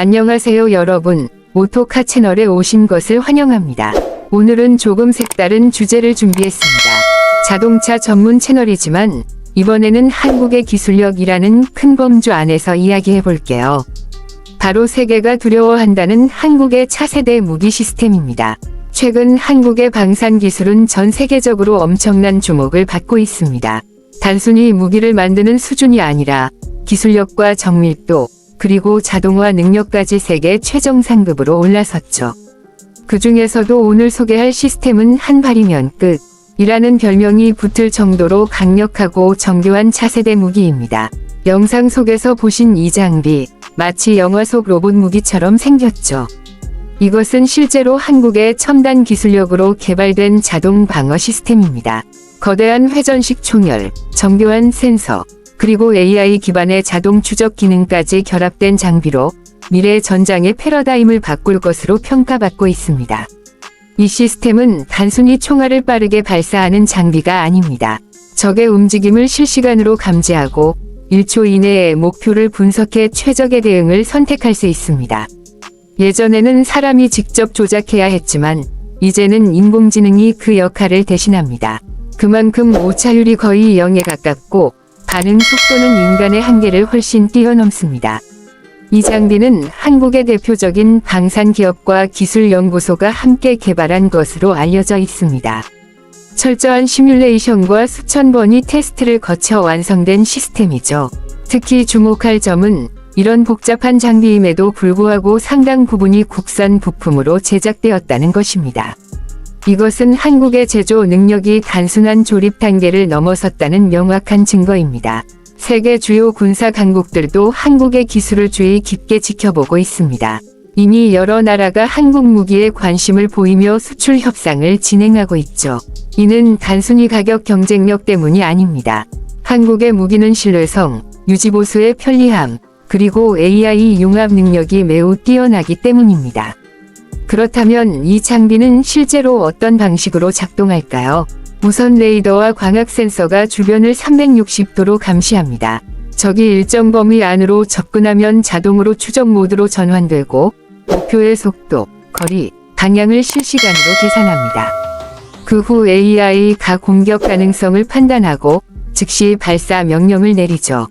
안녕하세요 여러분. 오토카 채널에 오신 것을 환영합니다. 오늘은 조금 색다른 주제를 준비했습니다. 자동차 전문 채널이지만 이번에는 한국의 기술력이라는 큰 범주 안에서 이야기해 볼게요. 바로 세계가 두려워한다는 한국의 차세대 무기 시스템입니다. 최근 한국의 방산 기술은 전 세계적으로 엄청난 주목을 받고 있습니다. 단순히 무기를 만드는 수준이 아니라 기술력과 정밀도, 그리고 자동화 능력까지 세계 최정 상급으로 올라섰죠. 그 중에서도 오늘 소개할 시스템은 한 발이면 끝. 이라는 별명이 붙을 정도로 강력하고 정교한 차세대 무기입니다. 영상 속에서 보신 이 장비, 마치 영화 속 로봇 무기처럼 생겼죠. 이것은 실제로 한국의 첨단 기술력으로 개발된 자동 방어 시스템입니다. 거대한 회전식 총열, 정교한 센서, 그리고 AI 기반의 자동 추적 기능까지 결합된 장비로 미래 전장의 패러다임을 바꿀 것으로 평가받고 있습니다. 이 시스템은 단순히 총알을 빠르게 발사하는 장비가 아닙니다. 적의 움직임을 실시간으로 감지하고 1초 이내에 목표를 분석해 최적의 대응을 선택할 수 있습니다. 예전에는 사람이 직접 조작해야 했지만 이제는 인공지능이 그 역할을 대신합니다. 그만큼 오차율이 거의 0에 가깝고 반응 속도는 인간의 한계를 훨씬 뛰어넘습니다. 이 장비는 한국의 대표적인 방산 기업과 기술연구소가 함께 개발한 것으로 알려져 있습니다. 철저한 시뮬레이션과 수천 번의 테스트를 거쳐 완성된 시스템이죠. 특히 주목할 점은 이런 복잡한 장비임에도 불구하고 상당 부분이 국산 부품으로 제작되었다는 것입니다. 이것은 한국의 제조 능력이 단순한 조립 단계를 넘어섰다는 명확한 증거입니다. 세계 주요 군사 강국들도 한국의 기술을 주의 깊게 지켜보고 있습니다. 이미 여러 나라가 한국 무기에 관심을 보이며 수출 협상을 진행하고 있죠. 이는 단순히 가격 경쟁력 때문이 아닙니다. 한국의 무기는 신뢰성, 유지보수의 편리함, 그리고 AI 융합 능력이 매우 뛰어나기 때문입니다. 그렇다면 이 장비는 실제로 어떤 방식으로 작동할까요? 우선 레이더와 광학 센서가 주변을 360도로 감시합니다. 적이 일정 범위 안으로 접근하면 자동으로 추적 모드로 전환되고 목표의 속도, 거리, 방향을 실시간으로 계산합니다. 그 후 AI가 공격 가능성을 판단하고 즉시 발사 명령을 내리죠.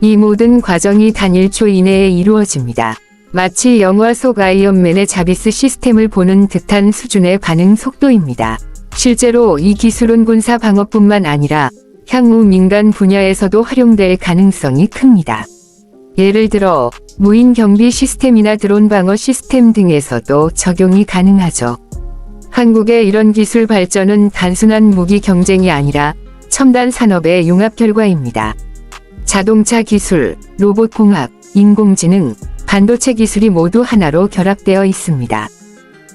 이 모든 과정이 단 1초 이내에 이루어집니다. 마치 영화 속 아이언맨의 자비스 시스템을 보는 듯한 수준의 반응 속도입니다. 실제로 이 기술은 군사 방어뿐만 아니라 향후 민간 분야에서도 활용될 가능성이 큽니다. 예를 들어 무인 경비 시스템이나 드론 방어 시스템 등에서도 적용이 가능하죠. 한국의 이런 기술 발전은 단순한 무기 경쟁이 아니라 첨단 산업의 융합 결과입니다. 자동차 기술, 로봇 공학, 인공지능, 반도체 기술이 모두 하나로 결합되어 있습니다.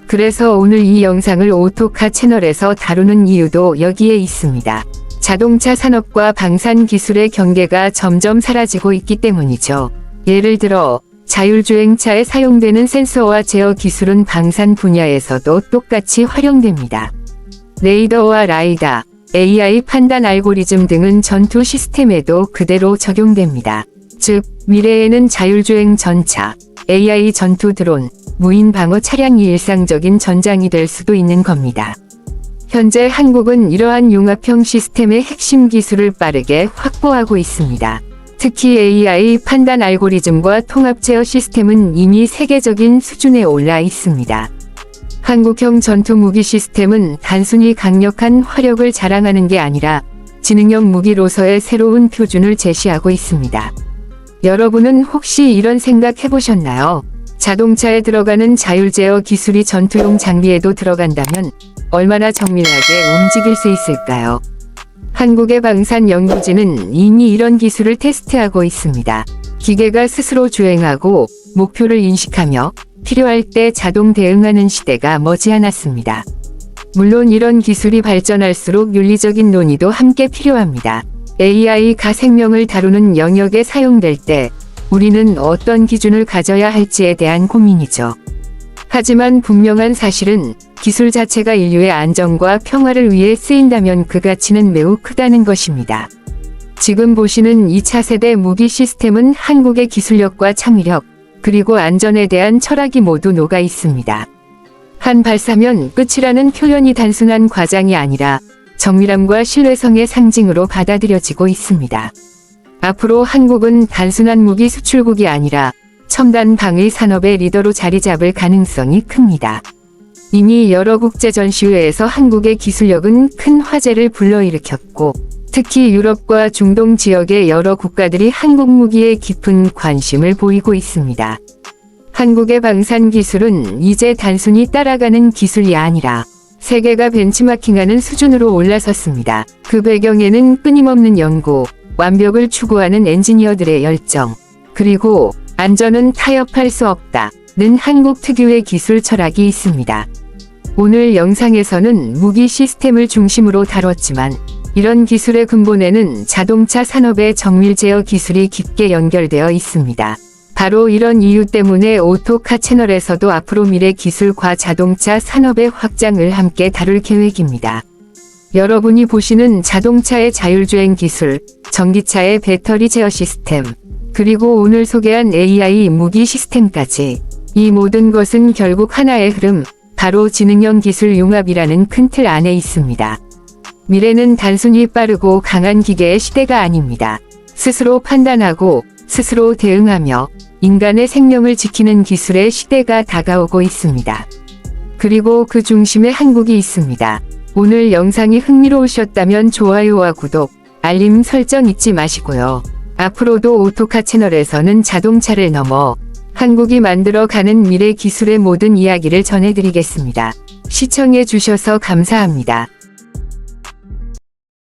그래서 오늘 이 영상을 오토카 채널에서 다루는 이유도 여기에 있습니다. 자동차 산업과 방산 기술의 경계가 점점 사라지고 있기 때문이죠. 예를 들어 자율주행차에 사용되는 센서와 제어 기술은 방산 분야에서도 똑같이 활용됩니다. 레이더와 라이다, AI 판단 알고리즘 등은 전투 시스템에도 그대로 적용됩니다. 즉, 미래에는 자율주행 전차, AI 전투 드론, 무인 방어 차량이 일상적인 전장이 될 수도 있는 겁니다. 현재 한국은 이러한 융합형 시스템의 핵심 기술을 빠르게 확보하고 있습니다. 특히 AI 판단 알고리즘과 통합 제어 시스템은 이미 세계적인 수준에 올라 있습니다. 한국형 전투 무기 시스템은 단순히 강력한 화력을 자랑하는 게 아니라 지능형 무기로서의 새로운 표준을 제시하고 있습니다. 여러분은 혹시 이런 생각 해보셨나요? 자동차에 들어가는 자율 제어 기술이 전투용 장비에도 들어간다면 얼마나 정밀하게 움직일 수 있을까요? 한국의 방산 연구진은 이미 이런 기술을 테스트하고 있습니다. 기계가 스스로 주행하고 목표를 인식하며 필요할 때 자동 대응하는 시대가 머지않았습니다. 물론 이런 기술이 발전할수록 윤리적인 논의도 함께 필요합니다. AI가 생명을 다루는 영역에 사용될 때 우리는 어떤 기준을 가져야 할지에 대한 고민이죠. 하지만 분명한 사실은 기술 자체가 인류의 안정과 평화를 위해 쓰인다면 그 가치는 매우 크다는 것입니다. 지금 보시는 2차 세대 무기 시스템은 한국의 기술력과 창의력, 그리고 안전에 대한 철학이 모두 녹아 있습니다. 한 발사면 끝이라는 표현이 단순한 과장이 아니라 정밀함과 신뢰성의 상징으로 받아들여지고 있습니다. 앞으로 한국은 단순한 무기 수출국이 아니라 첨단 방위 산업의 리더로 자리 잡을 가능성이 큽니다. 이미 여러 국제 전시회에서 한국의 기술력은 큰 화제를 불러일으켰고 특히 유럽과 중동 지역의 여러 국가들이 한국 무기에 깊은 관심을 보이고 있습니다. 한국의 방산 기술은 이제 단순히 따라가는 기술이 아니라 세계가 벤치마킹하는 수준으로 올라섰습니다. 그 배경에는 끊임없는 연구, 완벽을 추구하는 엔지니어들의 열정, 그리고 안전은 타협할 수 없다 는 한국 특유의 기술 철학이 있습니다. 오늘 영상에서는 무기 시스템을 중심으로 다뤘지만 이런 기술의 근본에는 자동차 산업의 정밀 제어 기술이 깊게 연결되어 있습니다. 바로 이런 이유 때문에 오토카 채널에서도 앞으로 미래 기술과 자동차 산업의 확장을 함께 다룰 계획입니다. 여러분이 보시는 자동차의 자율주행 기술, 전기차의 배터리 제어 시스템, 그리고 오늘 소개한 AI 무기 시스템까지 이 모든 것은 결국 하나의 흐름, 바로 지능형 기술 융합이라는 큰 틀 안에 있습니다. 미래는 단순히 빠르고 강한 기계의 시대가 아닙니다. 스스로 판단하고 스스로 대응하며 인간의 생명을 지키는 기술의 시대가 다가오고 있습니다. 그리고 그 중심에 한국이 있습니다. 오늘 영상이 흥미로우셨다면 좋아요와 구독, 알림 설정 잊지 마시고요. 앞으로도 오토카 채널에서는 자동차를 넘어 한국이 만들어가는 미래 기술의 모든 이야기를 전해드리겠습니다. 시청해 주셔서 감사합니다.